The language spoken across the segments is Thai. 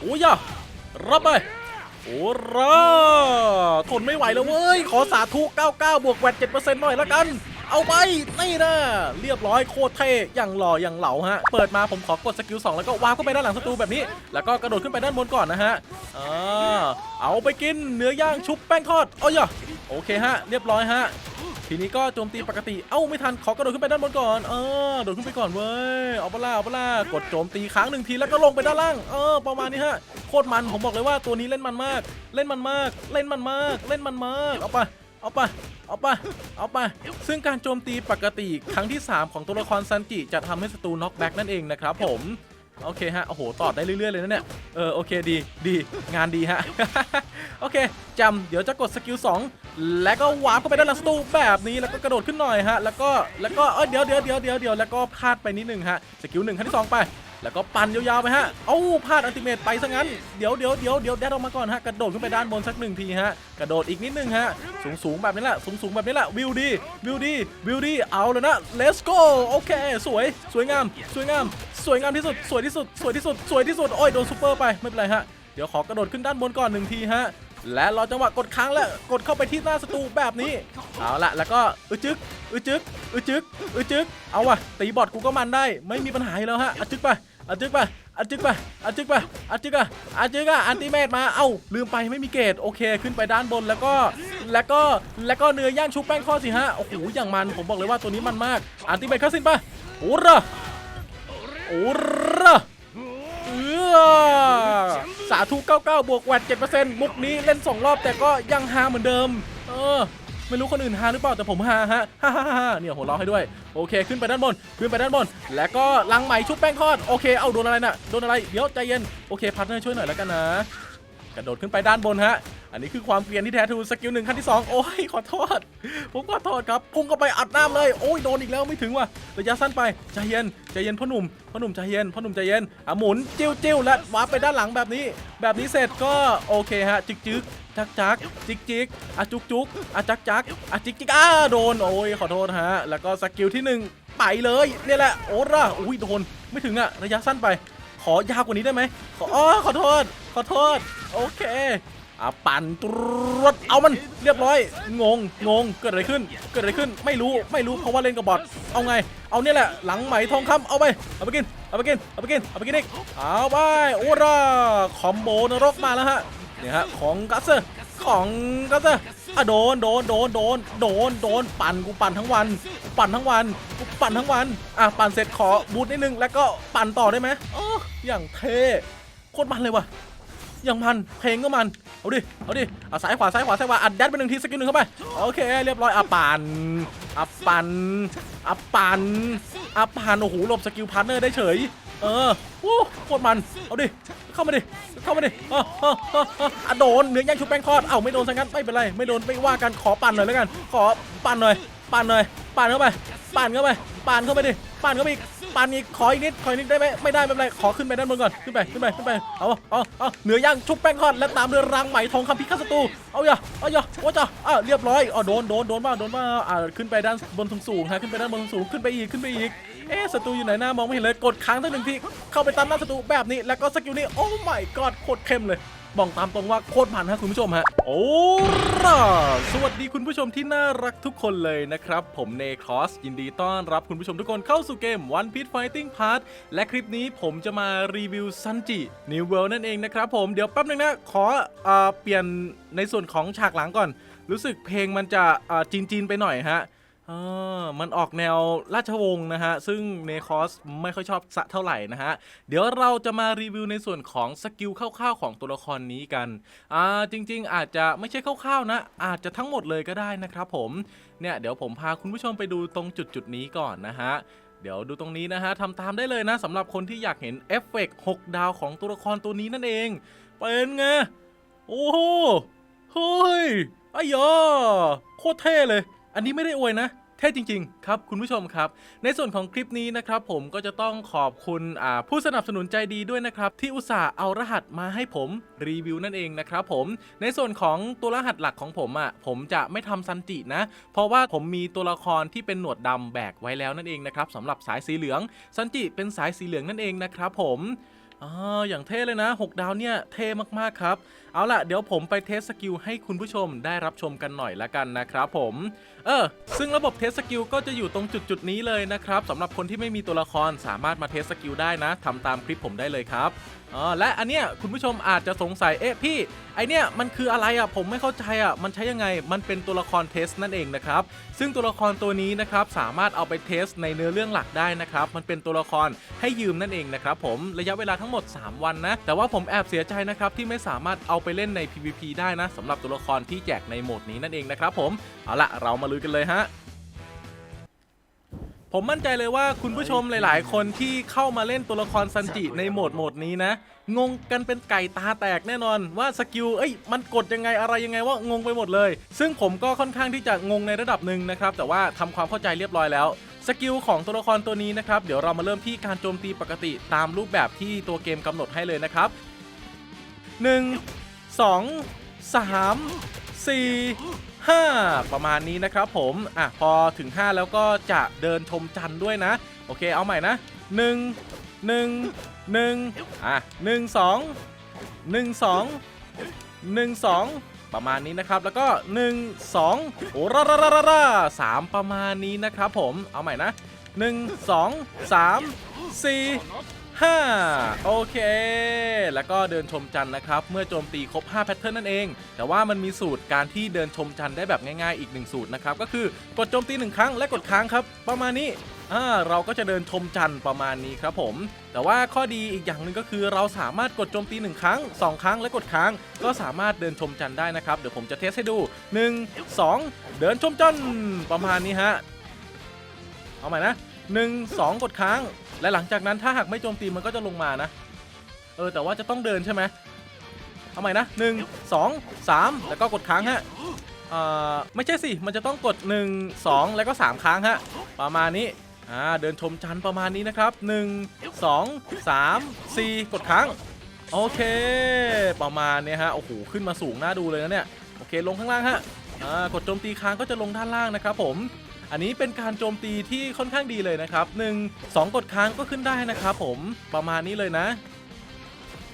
โอ้ยอะรับไปโอ้ราทนไม่ไหวแล้วเว้ย ขอสาธุ99 บวกแวด7%หน่อยละกัน เอาไป นี่นะ เรียบร้อยโคตรเท่อย่างหล่ออย่างเหลาฮะ เปิดมาผมขอกดสกิล 2 แล้วก็วาร์ปเข้าไปด้านหลังศัตรูแบบนี้ แล้วก็กระโดดขึ้นไปด้านบนก่อนนะฮะอ่าเอาไปกินเนื้อย่างชุบแป้งทอดเอาอย่ะ โอเคฮะ เรียบร้อยฮะ ทีนี้ก็โจมตีปกติ เอ้าไม่ทัน ขอกระโดดขึ้นไปด้านบนก่อน เออ โดดขึ้นไปก่อนเว้ย เอาปล่าเอาปล่ากดโจมตีค้างหนึ่งทีแล้วก็ลงไปด้านล่าง เออ ประมาณนี้ฮะ โคตรมัน ผมบอกเลยว่าตัวนี้เล่นมันมาก เล่นมันมาก เล่นมันมาก เล่นมันมาก เอาไป เอาไปเอาไปเอาไปซึ่งการโจมตีปกติครั้งที่ 3 ของตัวละครซันจิจะทำให้ศัตรูน็อกแบ็กนั่นเองนะครับผม โอเคฮะ โอ้โห ตอบได้เรื่อยๆเลยนะเนี่ย เออ โอเค ดี ดี งานดีฮะ โอเค จำ เดี๋ยวจะกดสกิล2 แล้วก็วาร์ปเข้าไปด้านหลังศัตรูแบบนี้ แล้วก็กระโดดขึ้นหน่อยฮะ แล้วก็ แล้วก็ เออเดี๋ยวเดี๋ยวเดี๋ยวเดี๋ยวเดี๋ยวแล้วก็พลาดไปนิดนึงฮะ สกิลหนึ่งขั้นที่สองไป แล้วก็ปั่นยาวๆไปฮะ เอ้าพลาดอัลติเมทไปซะงั้น เดี๋ยวเดี๋ยวเดี๋ยวเดี๋ยวแดดออกมาก่อนฮะ กระโดดขึ้นไปด้านบนสักหนึ่งทีฮะ กระโดดอีกนิดนึงฮะ สูงสูงๆแบบนี้แหละ สูงสูงๆแบบนี้แหละ วิวดี วิวดี วิวดี เอาเลยนะ let's go โอเค สวย สวยงาม สวยงาม สวยงามที่สุด สวยที่สุด สวยที่สุด สวยที่สุด โอ้ยโดนซูเปอร์ไป ไม่เป็นไรฮะ เดี๋ยวขอกระโดดขึ้นด้านบนก่อนหนึ่งทีฮะ และรอจังหวะกดค้างและกดเข้าไปที่หน้าศัตรูแบบนี้ เอาละแล้วก็อึจึกอึจึกอึจึกอึจึกเอาวะตีบอดกูก็มันได้ ไม่มีปัญหาแล้วฮะอะจึกไป อะจึกไปอะจึกไปอะจึกไปอะจึกอะอะจึกอะอันติเมตมา เอ้า ลืมไปไม่มีเกตโอเค ขึ้นไปด้านบนแล้วก็ แล้วก็ แล้วก็เนื้อย่างชุบแป้งทอสิฮะ โอ้โห อย่างมัน ผมบอกเลยว่าตัวนี้มันมาก อันติเมตเข้าสินปะโอ้ระโอ้ระเออสาธุ99บวกแวด7%มุกนี้เล่น 2 รอบแต่ก็ยังฮาเหมือนเดิม เออ ไม่รู้คนอื่นฮาหรือเปล่าแต่ผมฮาฮะฮ่าฮ่าฮ่าเนี่ยหัวเราะให้ด้วยโอเค ขึ้นไปด้านบนขึ้นไปด้านบน แล้วก็ลังไหมชุบแป้งทอดโอเคเอาโดนอะไรน่ะโดนอะไรเดี๋ยวใจเย็นโอเคพาร์ทเนอร์ช่วยหน่อยแล้วกันนะกระโดดขึ้นไปด้านบนฮะ อันนี้คือความเกรียนที่แท้ทูสกิลหนึ่งขั้นที่ 2 โอ้ย ขอโทษ ผมขอโทษครับ พุ่งเข้าไปอัดน้ำเลย โอ้ย โดนอีกแล้วไม่ถึงว่ะระยะสั้นไป ใจเย็น ใจเย็นพ่อหนุ่ม พ่อหนุ่มใจเย็น พ่อหนุ่มใจเย็นอะหมุน จิ้วจิ้วและวาร์ปไปด้านหลังแบบนี้ แบบนี้เสร็จก็โอเคฮะ จิกจิกจักจักจิกจิกอะจุกจุกอะจักจักอะจิกจิกอะโดน โอ้ย ขอโทษฮะ แล้วก็สกิลที่หนึ่งไปเลยเนี่ยแหละ โอ้ร่ะอุ้ย โดน ไม่ถึงอะระยะสั้นไป ขอยาวกว่านี้ได้ไหมขออ๋อขอโทษ ขอโทษ โอเค อะปั่นตรวจเอามันเรียบร้อย งงงงเกิดอะไรขึ้น เกิดอะไรขึ้นไม่รู้ไม่รู้เพราะว่าเล่นกับบอทเอาไง เอาเนี่ยแหละหลังไหมทองคำเอาไปเอาไปกินเอาไปกินเอาไปกินเอาไปกินอีกเอาไปโอ้ราคอมโบนรกมาแล้วฮะเนี่ยฮะของกัสเซอร์ของกัสเซอร์อะโดนโดนโดนโดนโดนโดนปั่นกูปั่นทั้งวันปั่นทั้งวันกูปั่นทั้งวันอะปั่นเสร็จขอบูทนิดนึงแล้วก็ปั่นต่อได้ไหมอ๋ออย่างเท่โคตรมันเลยว่ะ อย่างมันเพลงก็มันเอาดิเอาดิเอาซ้ายขวาซ้ายขวาซ้ายขวาอัดยัดไปหนึ่งทีสกิลหนึ่งเข้าไปโอเคเรียบร้อยอะปันอะปันอะปันอะปันโอ้โหหลบสกิลพาร์เนอร์ได้เฉย เออโอ้โคตรมันเอาดิเข้ามาดิเข้ามาดิเออเออเอออออะโดนเนื้อย่างชุบแป้งทอดเอ้าไม่โดนซะงั้นไม่เป็นไรไม่โดนไม่ว่ากันขอปั่นหน่อยแล้วกัน ขอปั่นหน่อยปั่นหน่อยปั่นเข้าไปปั่นเข้าไปปั่นเข้าไปดิปั่นเข้าไปอีก ปั่นอีกขออีกนิดขออีกนิดได้ไหมไม่ได้ไม่เป็นไรขอขึ้นไปด้านบนก่อนขึ้นไปขึ้นไปขึ้นไปเอาเอาเอาเนื้อย่างชุบแป้งทอดและตามด้วยรังไหมทองคำพิฆาตศัตรูเอาอย่าเอาอย่าโอ้จ้าอะเรียบร้อยอ๋อโดนโดนโดนบ้างโดนบ้างอ่าขึ้นไปด้านบนสูงๆฮะขึ้นไปด้านบนสูงๆขึ้นไปอีกขึ้นไปอีกเอ๊ะศัตรูอยู่ไหนหน้ามองไม่เห็นเลยกดค้างทั้งหนึ่งทีเข้าไปตามหน้าศัตรูแบบนี้แล้วก็สกิลนี้โอ้ my god โคตรเข้มเลย บอกตามตรงว่าโคตรมันฮะคุณผู้ชมฮะ โอ้ล่ะสวัสดีคุณผู้ชมที่น่ารักทุกคนเลยนะครับ ผมเนครอส ยินดีต้อนรับคุณผู้ชมทุกคนเข้าสู่เกม One Piece Fighting Part และคลิปนี้ผมจะมารีวิวซันจิ New World นั่นเองนะครับผมเดี๋ยวแป๊บนึงนะ ขอเอเปลี่ยนในส่วนของฉากหลังก่อน รู้สึกเพลงมันจะจีนๆไปหน่อยฮะ อ่ามันออกแนวราชวงศ์นะฮะ ซึ่งเนคอสไม่ค่อยชอบสะเท่าไหร่นะฮะ เดี๋ยวเราจะมารีวิวในส่วนของสกิลคร่าวๆของตัวละครนี้กัน อ่า จริง ๆ อาจจะไม่ใช่คร่าวๆนะ อาจจะทั้งหมดเลยก็ได้นะครับผม เนี่ย เดี๋ยวผมพาคุณผู้ชมไปดูตรงจุดๆนี้ก่อนนะฮะเดี๋ยวดูตรงนี้นะฮะทำตามได้เลยนะสำหรับคนที่อยากเห็นเอฟเฟกต์6ดาวของตัวละครตัวนี้นั่นเอง เป็นไง โอ้โหเฮ้ยอ้ยอโคตรเท่เลย อันนี้ไม่ได้อวยนะ เท่จริง ๆ ครับคุณผู้ชมครับ ในส่วนของคลิปนี้นะครับผมก็จะต้องขอบคุณผู้สนับสนุนใจดีด้วยนะครับที่อุตส่าห์เอารหัสมาให้ผมรีวิวนั่นเองนะครับผมในส่วนของตัวรหัสหลักของผมอะผมจะไม่ทำซันจินะ เพราะว่าผมมีตัวละครที่เป็นหนวดดำแบกไว้แล้วนั่นเองนะครับสำหรับสายสีเหลืองซันจิเป็นสายสีเหลืองนั่นเองนะครับผมอ๋ออย่างเท่เลยนะ 6 ดาวเนี่ยเท่มากๆครับ เอาล่ะ เดี๋ยวผมไปเทสสกิลให้คุณผู้ชมได้รับชมกันหน่อยละกันนะครับผม เออ ซึ่งระบบเทสสกิลก็จะอยู่ตรงจุดจุดนี้เลยนะครับสำหรับคนที่ไม่มีตัวละครสามารถมาเทสสกิลได้นะทำตามคลิปผมได้เลยครับอ๋อและอันเนี้ยคุณผู้ชมอาจจะสงสัยเอ๊ะพี่ ไอเนี้ยมันคืออะไรอะผมไม่เข้าใจอะมันใช้ยังไงมันเป็นตัวละครเทสนั่นเองนะครับ ซึ่งตัวละครตัวนี้นะครับสามารถเอาไปเทสในเนื้อเรื่องหลักได้นะครับ มันเป็นตัวละครให้ยืมนั่นเองนะครับผมระยะเวลาทั้งหมด 3 วันนะ แต่ว่าผมแอบเสียใจนะครับที่ไม่สามารถเอาไปเล่นใน PVP ได้นะสำหรับตัวละครที่แจกในโหมดนี้นั่นเองนะครับผม เอาละเรามาลุยกันเลยฮะผมมั่นใจเลยว่าคุณผู้ชมหลาย ๆ คนที่เข้ามาเล่นตัวละครซันจิในโหมดโหมดนี้นะ งงกันเป็นไก่ตาแตกแน่นอนว่าสกิลเอ้ยมันกดยังไงอะไรยังไงว่างงไปหมดเลย ซึ่งผมก็ค่อนข้างที่จะงงในระดับหนึ่งนะครับ แต่ว่าทำความเข้าใจเรียบร้อยแล้วสกิลของตัวละครตัวนี้นะครับ เดี๋ยวเรามาเริ่มที่การโจมตีปกติตามรูปแบบที่ตัวเกมกำหนดให้เลยนะครับ 1 2 3 4 5 ประมาณนี้นะครับผมอะพอถึง 5 แล้วก็จะเดินชมจันด้วยนะ โอเคเอาใหม่นะ 1 1 1อะ1 2 1 2 1 2ประมาณนี้นะครับ แล้วก็ 1 2โอ้ราราราราราสามประมาณนี้นะครับผมเอาใหม่นะ 1 2 3 4 5โอเค แล้วก็เดินชมจันทร์นะครับ เมื่อโจมตีครบ 5 แพทเทิร์นนั่นเอง แต่ว่ามันมีสูตรการที่เดินชมจันทร์ได้แบบง่ายๆอีกหนึ่งสูตรนะครับ ก็คือกดโจมตี 1 ครั้งและกดค้างครับ ประมาณนี้อ่าเราก็จะเดินชมจันทร์ประมาณนี้ครับผม แต่ว่าข้อดีอีกอย่างหนึ่งก็คือเราสามารถกดโจมตี 1 ครั้ง 2 ครั้งและกดค้าง ก็สามารถเดินชมจันทร์ได้นะครับ เดี๋ยวผมจะเทสให้ดู 1 2 เดินชมจันทร์ประมาณนี้ฮะ เอาใหม่นะ1 2กดค้าง และหลังจากนั้นถ้าหากไม่โจมตีมันก็จะลงมานะ เออ แต่ว่าจะต้องเดินใช่ไหมเอาใหม่นะ1 2 3แล้วก็กดค้างฮะเอ่อไม่ใช่สิ มันจะต้องกด 1 2 แล้วก็ 3 ครั้งฮะ ประมาณนี้ อ่า เดินชมจันทร์ประมาณนี้นะครับ 1 2 3 4 กดค้างโอเค ประมาณเนี้ยฮะ โอ้โห ขึ้นมาสูงน่าดูเลยนะเนี่ย โอเค ลงข้างล่างฮะ อ่า กดโจมตีค้างก็จะลงด้านล่างนะครับผม อันนี้เป็นการโจมตีที่ค่อนข้างดีเลยนะครับ 1 2 กดค้างก็ขึ้นได้นะครับผมประมาณนี้เลยนะ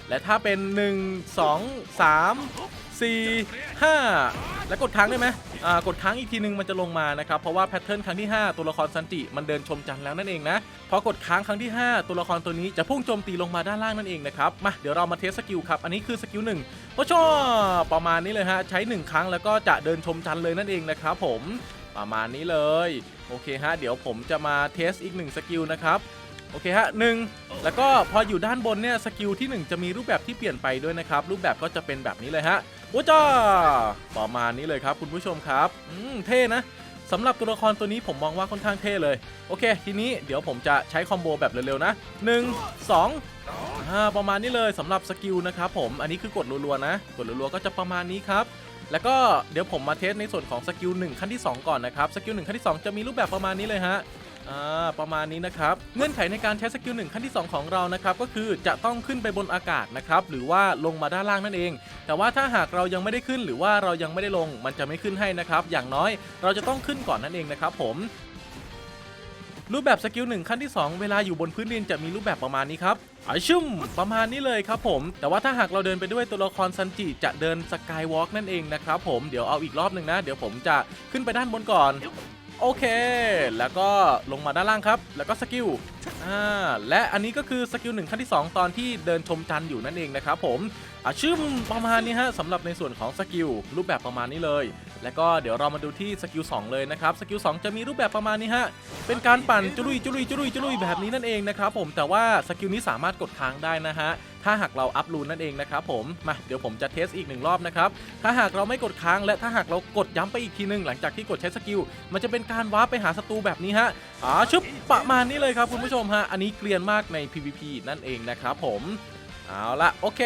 และถ้าเป็น 1 2 3 4 5 แล้วกดค้างได้ไหมอ่ากดค้างอีกทีนึงมันจะลงมานะครับ เพราะว่าแพทเทิร์นครั้งที่ 5 ตัวละครซันจิมันเดินชมจันทร์แล้วนั่นเองนะ พอกดค้างครั้งที่ 5 ตัวละครตัวนี้จะพุ่งโจมตีลงมาด้านล่างนั่นเองนะครับ มาเดี๋ยวเรามาเทสสกิลครับ อันนี้คือสกิล1โอ้ชอประมาณนี้เลยฮะ ใช้ 1 ครั้งแล้วก็จะเดินชมจันทร์เลยนั่นเองนะครับผม ประมาณนี้เลย โอเคฮะ เดี๋ยวผมจะมาเทสอีกหนึ่งสกิลนะครับ โอเคฮะหนึ่งแล้วก็พออยู่ด้านบนเนี่ยสกิลที่ 1 จะมีรูปแบบที่เปลี่ยนไปด้วยนะครับ รูปแบบก็จะเป็นแบบนี้เลยฮะโอ้จ้าประมาณนี้เลยครับ คุณผู้ชมครับอืมเท่นะสำหรับตัวละครตัวนี้ผมมองว่าค่อนข้างเท่เลย โอเค ทีนี้เดี๋ยวผมจะใช้คอมโบแบบเร็วๆนะ 1 2อ่าประมาณนี้เลยสำหรับสกิลนะครับผมอันนี้คือกดรัวๆนะ กดรัวๆก็จะประมาณนี้ครับ แล้วก็เดี๋ยวผมมาเทสในส่วนของสกิล1ขั้นที่ 2 ก่อนนะครับ สกิล1ขั้นที่ 2 จะมีรูปแบบประมาณนี้เลยฮะอ่าประมาณนี้นะครับ เงื่อนไขในการใช้สกิล1ขั้นที่ 2 ของเรานะครับ ก็คือจะต้องขึ้นไปบนอากาศนะครับ หรือว่าลงมาด้านล่างนั่นเอง แต่ว่าถ้าหากเรายังไม่ได้ขึ้นหรือว่าเรายังไม่ได้ลง มันจะไม่ขึ้นให้นะครับ อย่างน้อยเราจะต้องขึ้นก่อนนั่นเองนะครับผม รูปแบบสกิลหนึ่งขั้นที่ 2 เวลาอยู่บนพื้นดินจะมีรูปแบบประมาณนี้ครับอาชุ่มประมาณนี้เลยครับผม แต่ว่าถ้าหากเราเดินไปด้วยตัวละครซันจิจะเดินสกายวอล์กนั่นเองนะครับผมเดี๋ยวเอาอีกรอบหนึ่งนะ เดี๋ยวผมจะขึ้นไปด้านบนก่อน โอเค แล้วก็ลงมาด้านล่างครับ แล้วก็สกิล อ่า และอันนี้ก็คือสกิลหนึ่งขั้นที่ 2 ตอนที่เดินชมจันอยู่นั่นเองนะครับผมอาชึมประมาณนี้ฮะสำหรับในส่วนของสกิลรูปแบบประมาณนี้เลย แล้วก็เดี๋ยวเรามาดูที่สกิล2เลยนะครับ สกิล2จะมีรูปแบบประมาณนี้ฮะ เป็นการปั่นจุลุยจุลุยจุลุยจุลุยแบบนี้นั่นเองนะครับผม แต่ว่าสกิลนี้สามารถกดค้างได้นะฮะ ถ้าหากเราอัพรูนนั่นเองนะครับผมมาเดี๋ยวผมจะเทสอีกหนึ่งรอบนะครับถ้าหากเราไม่กดค้างและถ้าหากเรากดย้ำไปอีกทีหนึงหลังจากที่กดใช้สกิลมันจะเป็นการวาร์ปไปหาศัตรูแบบนี้ฮะอ่าชึบประมาณนี้เลยครับคุณผู้ชมฮะอันนี้เกลียนมากใน PVP นั่นเองนะครับผมเอาละโอเค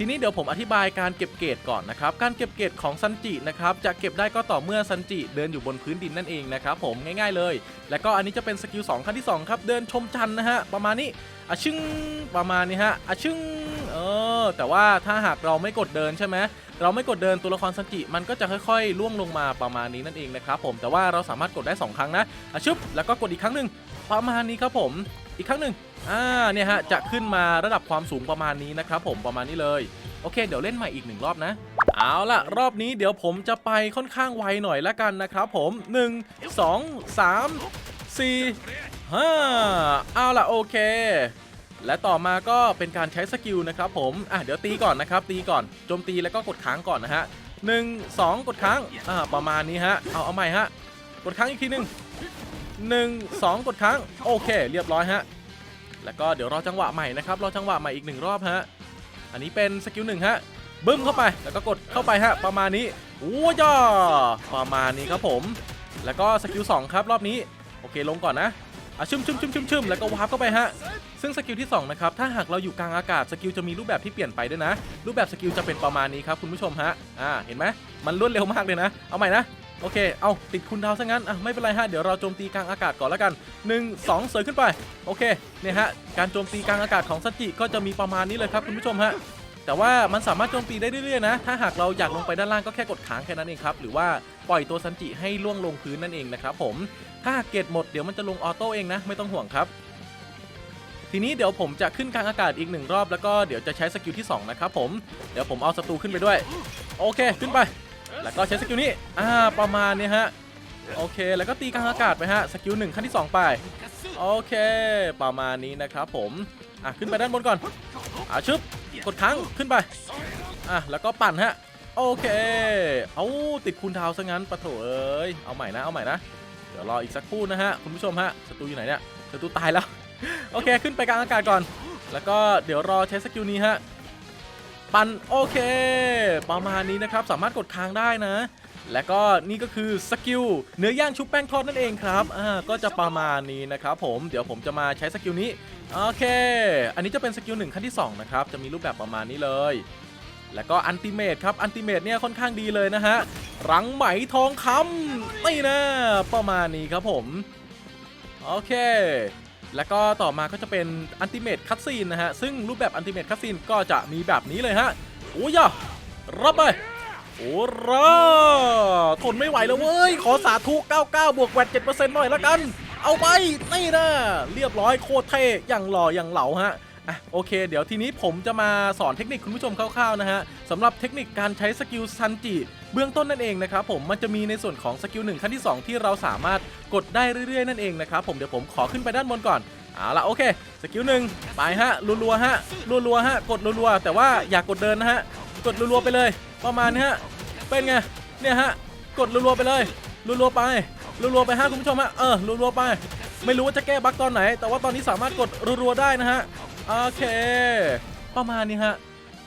ทีนี้เดี๋ยวผมอธิบายการเก็บเกรดก่อนนะครับ การเก็บเกรดของซันจินะครับจะเก็บได้ก็ต่อเมื่อซันจิเดินอยู่บนพื้นดินนั่นเองนะครับผมง่ายๆเลย แล้วก็อันนี้จะเป็นสกิล2ขั้นที่2ครับเดินชมจันนะฮะประมาณนี้อะชึ้งประมาณนี้ฮะอะชึ้งเออแต่ว่าถ้าหากเราไม่กดเดินใช่ไหมเราไม่กดเดินตัวละครซันจิมันก็จะค่อยๆล่วงลงมาประมาณนี้นั่นเองนะครับผมแต่ว่าเราสามารถกดได้ 2 ครั้งนะอะชึบแล้วก็กดอีกครั้งหนึ่งประมาณนี้ครับผม อีกครั้งหนึ่งอ่าเนี่ยฮะจะขึ้นมาระดับความสูงประมาณนี้นะครับผมประมาณนี้เลย โอเค เดี๋ยวเล่นใหม่อีกหนึ่งรอบนะ เอาล่ะรอบนี้เดี๋ยวผมจะไปค่อนข้างไวหน่อยละกันนะครับผม 1 2 3 4 5เอาล่ะโอเค และต่อมาก็เป็นการใช้สกิลนะครับผมอะเดี๋ยวตีก่อนนะครับ ตีก่อนโจมตีแล้วก็กดค้างก่อนนะฮะหนึ่งสองกดค้างอ่าประมาณนี้ฮะเอาเอาใหม่ฮะกดค้างอีกทีหนึ่ง หนึ่งสองกดค้าง โอเค เรียบร้อยฮะ แล้วก็เดี๋ยวรอจังหวะใหม่นะครับ รอจังหวะใหม่อีกหนึ่งรอบฮะ อันนี้เป็นสกิลหนึ่งฮะ บึ้มเข้าไป แล้วก็กดเข้าไปฮะ ประมาณนี้โอ้ยอประมาณนี้ครับผม แล้วก็สกิล2ครับรอบนี้ โอเคลงก่อนนะอะชึมชึมชึมชึมชึมแล้วก็วาร์ปเข้าไปฮะ ซึ่งสกิลที่2นะครับ ถ้าหากเราอยู่กลางอากาศสกิลจะมีรูปแบบที่เปลี่ยนไปด้วยนะ รูปแบบสกิลจะเป็นประมาณนี้ครับคุณผู้ชมฮะ อ่า เห็นไหมมันรวดเร็วมากเลยนะ เอาใหม่นะ โอเค เอาติดคุณดาวซะงั้น อะ ไม่เป็นไรฮะ เดี๋ยวเราโจมตีกลางอากาศก่อนแล้วกัน 1 2 เสยขึ้นไป โอเค เนี่ยฮะ การโจมตีกลางอากาศของซันจิก็จะมีประมาณนี้เลยครับคุณผู้ชมฮะ แต่ว่ามันสามารถโจมตีได้เรื่อยๆนะ ถ้าหากเราอยากลงไปด้านล่างก็แค่กดค้างแค่นั้นเองครับ หรือว่าปล่อยตัวซันจิให้ล่วงลงพื้นนั่นเองนะครับผม ถ้าหากเกรดหมดเดี๋ยวมันจะลงออโต้เองนะ ไม่ต้องห่วงครับทีนี้เดี๋ยวผมจะขึ้นกลางอากาศอีกหนึ่งรอบแล้วก็เดี๋ยวจะใช้สกิลที่สองนะครับผม เดี๋ยวผมเอาศัตรูขึ้นไปด้วย โอเค ขึ้นไป แล้วก็ใช้สกิลนี้อ่าประมาณนี้ฮะโอเค แล้วก็ตีกลางอากาศไปฮะสกิลหนึ่งขั้นที่สองไปโอเค ประมาณนี้นะครับผมอะขึ้นไปด้านบนก่อนอะชึบกดค้างขึ้นไปอะแล้วก็ปั่นฮะโอเค เอาติดคูณดาวซะงั้นปะโถเอ้ยเอาใหม่นะเอาใหม่นะเดี๋ยวรออีกสักครู่นะฮะคุณผู้ชมฮะศัตรูอยู่ไหนเนี่ยศัตรูตายแล้วโอเคขึ้นไปกลางอากาศก่อน แล้วก็เดี๋ยวรอใช้สกิลนี้ฮะ ปั่นโอเค ประมาณนี้นะครับ สามารถกดค้างได้นะ และก็นี่ก็คือสกิลเนื้อย่างชุบแป้งทอดนั่นเองครับอ่าก็จะประมาณนี้นะครับผมเดี๋ยวผมจะมาใช้สกิลนี้โอเค อันนี้จะเป็นสกิลหนึ่งขั้นที่2นะครับจะมีรูปแบบประมาณนี้เลยแล้วก็อันติเมตครับ อันติเมตเนี่ยค่อนข้างดีเลยนะฮะ รังไหมทองคำนี่นะ ประมาณนี้ครับผม โอเค แล้วก็ต่อมาก็จะเป็นอันติเมตคัตซีนนะฮะ ซึ่งรูปแบบอันติเมตคัตซีนก็จะมีแบบนี้เลยฮะ โอ้ยรับไป โอ้ราทนไม่ไหวแล้วเว้ย ขอสาธุ 99 บวกแวด7%หน่อยละกัน เอาไป นี่นะ เรียบร้อยโคตรเท่อย่างหล่ออย่างเหลาฮะอะโอเค เดี๋ยวทีนี้ผมจะมาสอนเทคนิคคุณผู้ชมคร่าวๆนะฮะสำหรับเทคนิคการใช้สกิลซันจิ เบื้องต้นนั่นเองนะครับผมมันจะมีในส่วนของสกิลหนึ่งขั้นที่ 2 ที่เราสามารถกดได้เรื่อยๆนั่นเองนะครับผมเดี๋ยวผมขอขึ้นไปด้านบนก่อนเอาละโอเคสกิลหนึ่งไปฮะรัวๆฮะรัวๆฮะกดรัวๆแต่ว่าอย่ากกดเดินนะฮะกดรัวๆไปเลย ประมาณนี้ฮะเป็นไงเนี่ยฮะกดรัวๆไปเลยรัวๆไปรัวๆไปฮะคุณผู้ชมฮะเออรัวๆไป ไม่รู้ว่าจะแก้บั๊กตอนไหน แต่ว่าตอนนี้สามารถกดรัวๆได้นะฮะโอเค ประมาณนี้ฮะ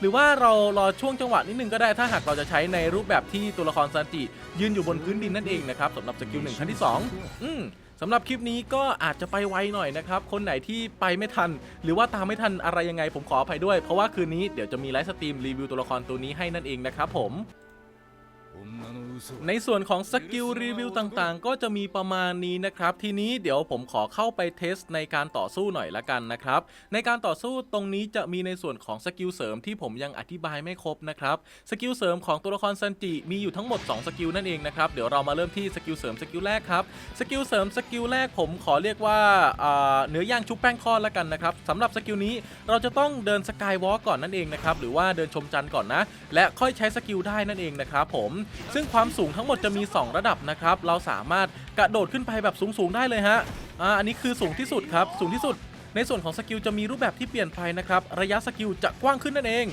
หรือว่าเรารอช่วงจังหวะนิดนึงก็ได้ถ้าหากเราจะใช้ในรูปแบบที่ตัวละครซันจิยืนอยู่บนพื้นดินนั่นเองนะครับสำหรับสกิลหนึ่งขั้นที่ 2 อืมสำหรับคลิปนี้ก็อาจจะไปไวหน่อยนะครับ คนไหนที่ไปไม่ทัน หรือว่าตามไม่ทันอะไรยังไงผมขออภัยด้วย เพราะว่าคืนนี้เดี๋ยวจะมีไลฟ์สตรีมรีวิวตัวละครตัวนี้ให้นั่นเองนะครับผม ในส่วนของสกิลรีวิวต่างๆ ก็จะมีประมาณนี้นะครับ ทีนี้เดี๋ยวผมขอเข้าไปเทสในการต่อสู้หน่อยละกันนะครับ ในการต่อสู้ตรงนี้จะมีในส่วนของสกิลเสริมที่ผมยังอธิบายไม่ครบนะครับ สกิลเสริมของตัวละครซันจิมีอยู่ทั้งหมด 2 สกิลนั่นเองนะครับ เดี๋ยวเรามาเริ่มที่สกิลเสริมสกิลแรกครับ สกิลเสริมสกิลแรกผมขอเรียกว่าเนื้อย่างชุบแป้งทอดละกันนะครับสำหรับสกิลนี้เราจะต้องเดินสกายวอล์กก่อนนั่นเองนะครับ หรือว่าเดินชมจันทร์ก่อนนะ และค่อยใช้สกิลได้นั่นเองนะครับผมซึ่งความสูงทั้งหมดจะมี 2 ระดับนะครับ เราสามารถกระโดดขึ้นไปแบบสูงๆได้เลยฮะอ่าอันนี้คือสูงที่สุดครับ สูงที่สุด ในส่วนของสกิลจะมีรูปแบบที่เปลี่ยนไปนะครับ ระยะสกิลจะกว้างขึ้นนั่นเอง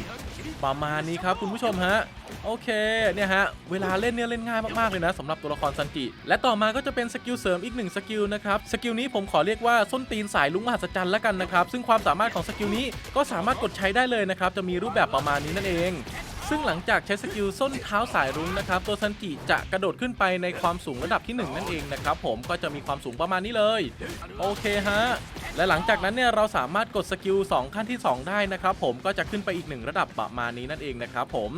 ประมาณนี้ครับคุณผู้ชมฮะ โอเค เนี่ยฮะ เวลาเล่นเนี่ยเล่นง่ายมาก ๆ เลยนะสำหรับตัวละครซันจิ และต่อมาก็จะเป็นสกิลเสริมอีกหนึ่งสกิลนะครับ สกิลนี้ผมขอเรียกว่าส้นตีนสายลุงมหัศจรรย์แล้วกันนะครับ ซึ่งความสามารถของสกิลนี้ก็สามารถกดใช้ได้เลยนะครับ จะมีรูปแบบประมาณนี้นั่นเอง ซึ่งหลังจากใช้สกิลส้นเท้าสายรุ้งนะครับตัวซันจิจะกระโดดขึ้นไปในความสูงระดับที่ 1 นั่นเองนะครับผมก็จะมีความสูงประมาณนี้เลย โอเคฮะและหลังจากนั้นเนี่ยเราสามารถกดสกิล2ขั้นที่ 2 ได้นะครับผมก็จะขึ้นไปอีก 1 ระดับประมาณนี้นั่นเองนะครับผม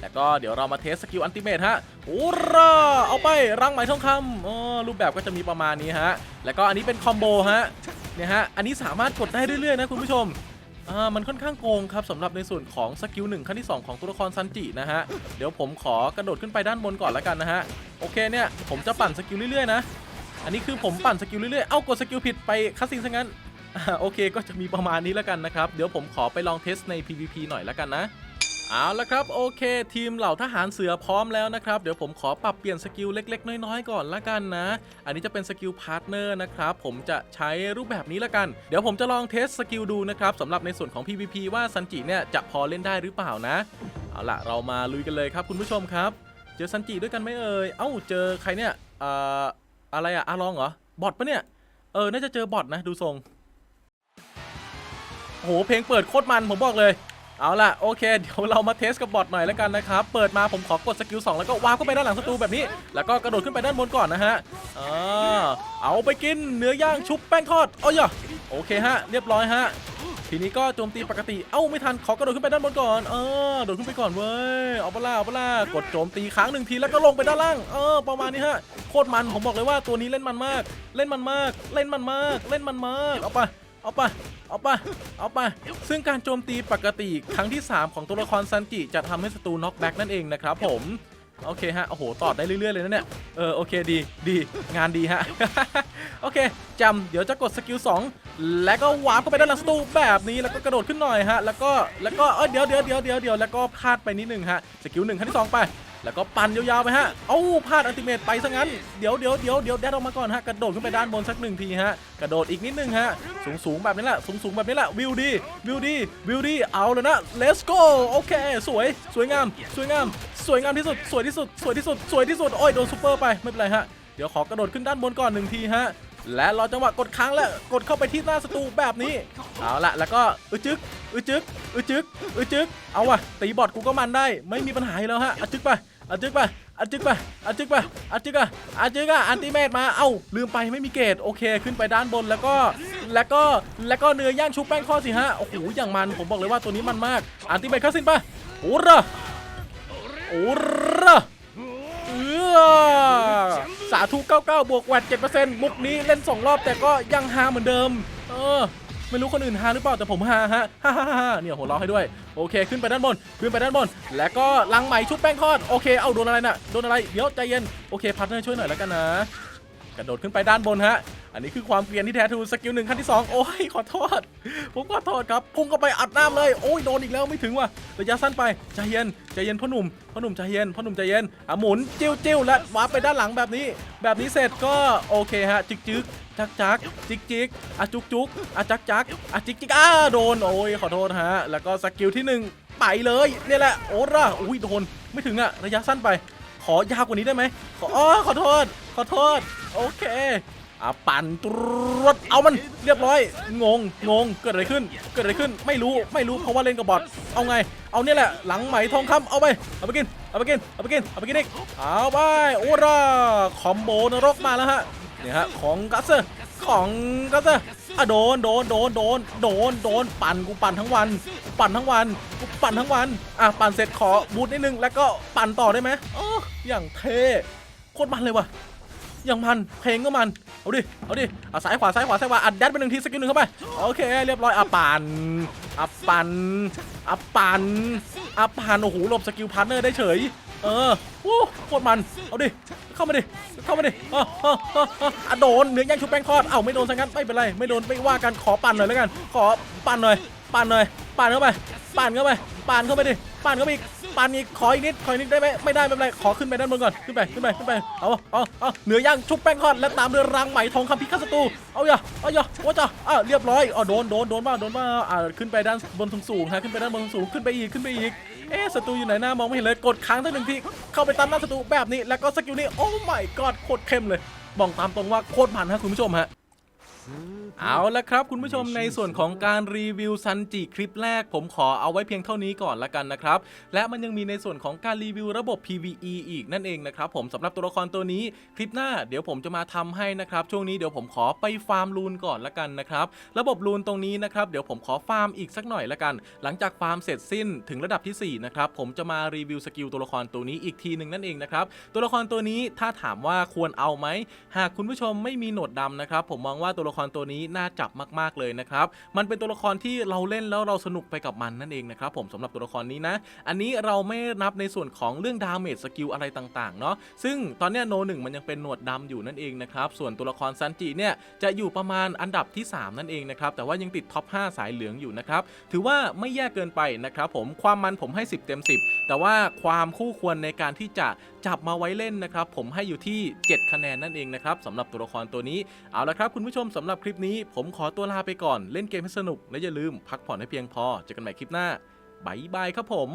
แล้วก็เดี๋ยวเรามาเทสสกิลอันติเมทฮะโอ้ราเอาไปรังไหมทองคำอ๋อรูปแบบก็จะมีประมาณนี้ฮะแล้วก็อันนี้เป็นคอมโบฮะเนี่ยฮะอันนี้สามารถกดได้เรื่อยๆนะคุณผู้ชม อ่ามันค่อนข้างโกงครับสำหรับในส่วนของสกิลหนึ่งขั้นที่ 2 ของตัวละครซันจินะฮะ เดี๋ยวผมขอกระโดดขึ้นไปด้านบนก่อนแล้วกันนะฮะ โอเคเนี่ย ผมจะปั่นสกิลเรื่อยๆนะ อันนี้คือผมปั่นสกิลเรื่อยๆ เอ้ากดสกิลผิดไปคัสซินซะงั้นโอเคก็จะมีประมาณนี้แล้วกันนะครับ เดี๋ยวผมขอไปลองเทสใน PVP หน่อยแล้วกันนะ เอาละครับโอเค ทีมเหล่าทหารเสือพร้อมแล้วนะครับเดี๋ยวผมขอปรับเปลี่ยนสกิลเล็ก ๆ น้อยๆก่อนละกันนะ อันนี้จะเป็นสกิลพาร์ทเนอร์นะครับผมจะใช้รูปแบบนี้ละกัน เดี๋ยวผมจะลองเทสสกิลดูนะครับสำหรับในส่วนของ PVP ว่าซันจิเนี่ยจะพอเล่นได้หรือเปล่านะ เอาละเรามาลุยกันเลยครับคุณผู้ชมครับ เจอซันจิด้วยกันไหมเอ่ยเอ้าเจอใครเนี่ยเอ่ออะไรอะอาลองเหรอบอทปะเนี่ยเออน่าจะเจอบอทนะดูทรงโอ้โหเพลงเปิดโคตรมันผมบอกเลย เอาล่ะโอเคเดี๋ยวเรามาเทสกับบอทหน่อยแล้วกันนะครับ เปิดมาผมขอกดสกิล2แล้วก็วางเข้าไปด้านหลังศัตรูแบบนี้ แล้วก็กระโดดขึ้นไปด้านบนก่อนนะฮะอ่าเอาไปกินเนื้อย่างชุบแป้งทอดเอาอยโอเคฮะ เรียบร้อยฮะ ทีนี้ก็โจมตีปกติ เอ้าไม่ทันขอกระโดดขึ้นไปด้านบนก่อนเออโดดขึ้นไปก่อนเว้ยเอาปล่าเอาปล่ากดโจมตีค้างหนึ่งทีแล้วก็ลงไปด้านล่างเออประมาณนี้ฮะโคตรมันผมบอกเลยว่าตัวนี้เล่นมันมาก เล่นมันมาก เล่นมันมาก เล่นมันมากเอาไป เอาไปเอาไปเอาไปซึ่งการโจมตีปกติครั้งที่ 3 ของตัวละครซันจิจะทำให้ศัตรูน็อกแบ็กนั่นเองนะครับผมโอเคฮะ โอ้โห ตอดได้เรื่อย ๆ เลยนะเนี่ย เออ โอเค ดี ดี งานดีฮะ โอเค จำ เดี๋ยวจะกดสกิล2 แล้วก็วาร์ปเข้าไปด้านหลังศัตรูแบบนี้ แล้วก็กระโดดขึ้นหน่อยฮะ แล้วก็ แล้วก็ เออเดี๋ยวเดี๋ยวเดี๋ยวเดี๋ยวเดี๋ยวแล้วก็พลาดไปนิดนึงฮะ สกิลหนึ่งขั้นที่สองไป แล้วก็ปั่นยาวๆไปฮะ เอ้าพลาดอัลติเมตไปซะงั้น เดี๋ยวเดี๋ยวเดี๋ยวเดี๋ยวแดดออกมาก่อนฮะ กระโดดขึ้นไปด้านบนสักหนึ่งทีฮะ กระโดดอีกนิดนึงฮะ สูงสูงๆแบบนี้แหละ สูงสูงๆแบบนี้แหละ วิวดี วิวดี วิวดี เอาเลยนะ let's go โอเค สวย สวยงาม สวยงาม สวยงามที่สุด สวยที่สุด สวยที่สุด สวยที่สุด โอ้ยโดนซูเปอร์ไป ไม่เป็นไรฮะ เดี๋ยวขอกระโดดขึ้นด้านบนก่อนหนึ่งทีฮะ และรอจังหวะกดค้างและกดเข้าไปที่หน้าศัตรูแบบนี้ เอาละแล้วก็อึจึกอึจึกอึจึกอึจึกเอาวะตีบอดกูก็มันได้ ไม่มีปัญหาแล้วฮะอะจึกไปอะจึกไปอะจึกไปอะจึกไปอะจึกอะอะจึกอะอันติเมตมาเอ้าลืมไปไม่มีเกตโอเคขึ้นไปด้านบนแล้วก็แล้วก็แล้วก็เนื้อย่างชุบแป้งทอดสิฮะโอ้โหอย่างมันผมบอกเลยว่าตัวนี้มันมากอันติเมตเข้าสินปะโอ้ระโอ้ระ สาธุ99 บวกแวด7%มุกนี้เล่น 2 รอบแต่ก็ยังฮาเหมือนเดิม เออ ไม่รู้คนอื่นฮาหรือเปล่าแต่ผมฮาฮะฮ่าฮ่าฮ่าเนี่ยหัวเราะให้ด้วย โอเค ขึ้นไปด้านบน ขึ้นไปด้านบน แล้วก็ลังใหม่ชุบแป้งทอด โอเค เอาโดนอะไรน่ะ โดนอะไร เดี๋ยวใจเย็น โอเค พาร์ทเนอร์ช่วยหน่อยแล้วกันนะ กระโดดขึ้นไปด้านบนฮะ อันนี้คือความเกรียนที่แท้ทูสกิลหนึ่งขั้นที่2โอ้ยขอโทษ ผมขอโทษครับ พุ่งเข้าไปอัดน้ำเลย โอ้ยโดนอีกแล้วไม่ถึงว่ะระยะสั้นไปใจเย็นใจเย็นพ่อหนุ่มพ่อหนุ่มใจเย็นพ่อหนุ่มใจเย็นอะหมุนจิ้วจิ้วและวาร์ปไปด้านหลังแบบนี้ แบบนี้เสร็จก็โอเคฮะจึกจึกจักจักจิกจิกอะจุกจุกอะจักจักอะจิกจิกอะโดนโอ้ยขอโทษฮะแล้วก็สกิลที่หนึ่งไปเลยเนี่ยแหละโอ้ร่าอุ้ยโดนไม่ถึงอะระยะสั้นไป ขอยาวกว่านี้ได้ไหมขออ๋อขอโทษ ขอโทษ โอเคอะปั่นตรวจเอามันเรียบร้อย งงงงเกิดอะไรขึ้น เกิดอะไรขึ้นไม่รู้ไม่รู้เพราะว่าเล่นกับบอทเอาไง เอาเนี่ยแหละหลังไหมทองคำเอาไปเอาไปกินเอาไปกินเอาไปกินเอาไปกินอีกเอาไปโอ้ราคอมโบนรกมาแล้วฮะเนี่ยฮะของกัสเซอร์ของกัสเซอร์อะโดนโดนโดนโดนโดนโดนปั่นกูปั่นทั้งวันกูปั่นทั้งวันกูปั่นทั้งวันอะปั่นเสร็จขอบูทนิดนึงแล้วก็ปั่นต่อได้ไหมอ๋ออย่างเท่โคตรมันเลยว่ะ ย่างมันเพลงก็มัน เอาดิ เอาดิเอาซ้ายขวาซ้ายขวาซ้ายขวาอัดแดดไปหนึ่งทีสกิลหนึ่งเข้าไป โอเค เรียบร้อยอะปันอะปันอะปันอะปันโอ้โหหลบสกิลพาร์ทเนอร์ได้เฉย เออโอ้โคตรมัน เอาดิ เข้ามาดิ เข้ามาดิอะอะอะอะอะโดนเนื้อย่างชุบแป้งทอด เอ้าไม่โดนซะงั้นไม่เป็นไร ไม่โดนไม่ว่ากัน ขอปั่นหน่อยแล้วกัน ขอปั่นหน่อย ปั่นหน่อย ปั่นเข้าไป ปั่นเข้าไป ปั่นเข้าไปดิ ปั่นเข้าไปอีกปั่นอีกขออีกนิดขออีกนิดได้ไหมไม่ได้ไม่เป็นไรขอขึ้นไปด้านบนก่อนขึ้นไปขึ้นไปขึ้นไปเอาเอาเอาเนื้อย่างชุบแป้งทอดและตามด้วยรังไหมทองคำพิฆาตศัตรูเอาอย่าเอาอย่าโอ้จ้าอะเรียบร้อยอ๋อโดนโดนโดนบ้าโดนบ้าอ่าขึ้นไปด้านบนสูงๆฮะขึ้นไปด้านบนสูงๆขึ้นไปอีกขึ้นไปอีกเอ๊ะศัตรูอยู่ไหนหน้ามองไม่เห็นเลยกดค้างสักหนึ่งทีเข้าไปตามหน้าศัตรูแบบนี้แล้วก็สกิลนี้โอ้ my god โคตรเข้มเลยบอกตามตรงว่าโคตรมันฮะคุณผู้ชมฮะ เอาละครับคุณผู้ชมในส่วนของการรีวิวซันจิคลิปแรก ผมขอเอาไว้เพียงเท่านี้ก่อนละกันนะครับ และมันยังมีในส่วนของการรีวิวระบบ PVE อีกนั่นเองนะครับผมสำหรับตัวละครตัวนี้คลิปหน้าเดี๋ยวผมจะมาทำให้นะครับ ช่วงนี้เดี๋ยวผมขอไปฟาร์มลูนก่อนละกันนะครับ ระบบลูนตรงนี้นะครับเดี๋ยวผมขอฟาร์มอีกสักหน่อยละกัน หลังจากฟาร์มเสร็จสิ้นถึงระดับที่4นะครับผมจะมารีวิวสกิลตัวละครตัวนี้อีกทีหนึ่งนั่นเองนะครับตัวละครตัวนี้ถ้าถามว่าควรเอาไหมหากคุณผู้ชมไม่มีหนวดดำนะครับผมมองว่าตัวละครครตัวนี้น่าจับมาก ๆ เลยนะครับ มันเป็นตัวละครที่เราเล่นแล้วเราสนุกไปกับมันนั่นเองนะครับผมสำหรับตัวละครนี้นะ อันนี้เราไม่นับในส่วนของเรื่องดาเมจสกิลอะไรต่าง ๆ เนาะซึ่งตอนนี้โนหนึ่งมันยังเป็นหนวดดำอยู่นั่นเองนะครับส่วนตัวละครซันจิเนี่ยจะอยู่ประมาณอันดับที่ 3 นั่นเองนะครับแต่ว่ายังติดท็อป 5 สายเหลืองอยู่นะครับถือว่าไม่แย่เกินไปนะครับผมความมันผมให้ 10 เต็ม 10 แต่ว่าความคู่ควรในการที่จะจับมาไว้เล่นนะครับผมให้อยู่ที่ 7 คะแนนนั่นเองนะครับสำหรับตัวละครตัวนี้เอาละครับคุณผู้ชมสำหรับคลิปนี้ผมขอตัวลาไปก่อนเล่นเกมให้สนุกและอย่าลืมพักผ่อนให้เพียงพอเจอกันใหม่คลิปหน้าบายบายครับผม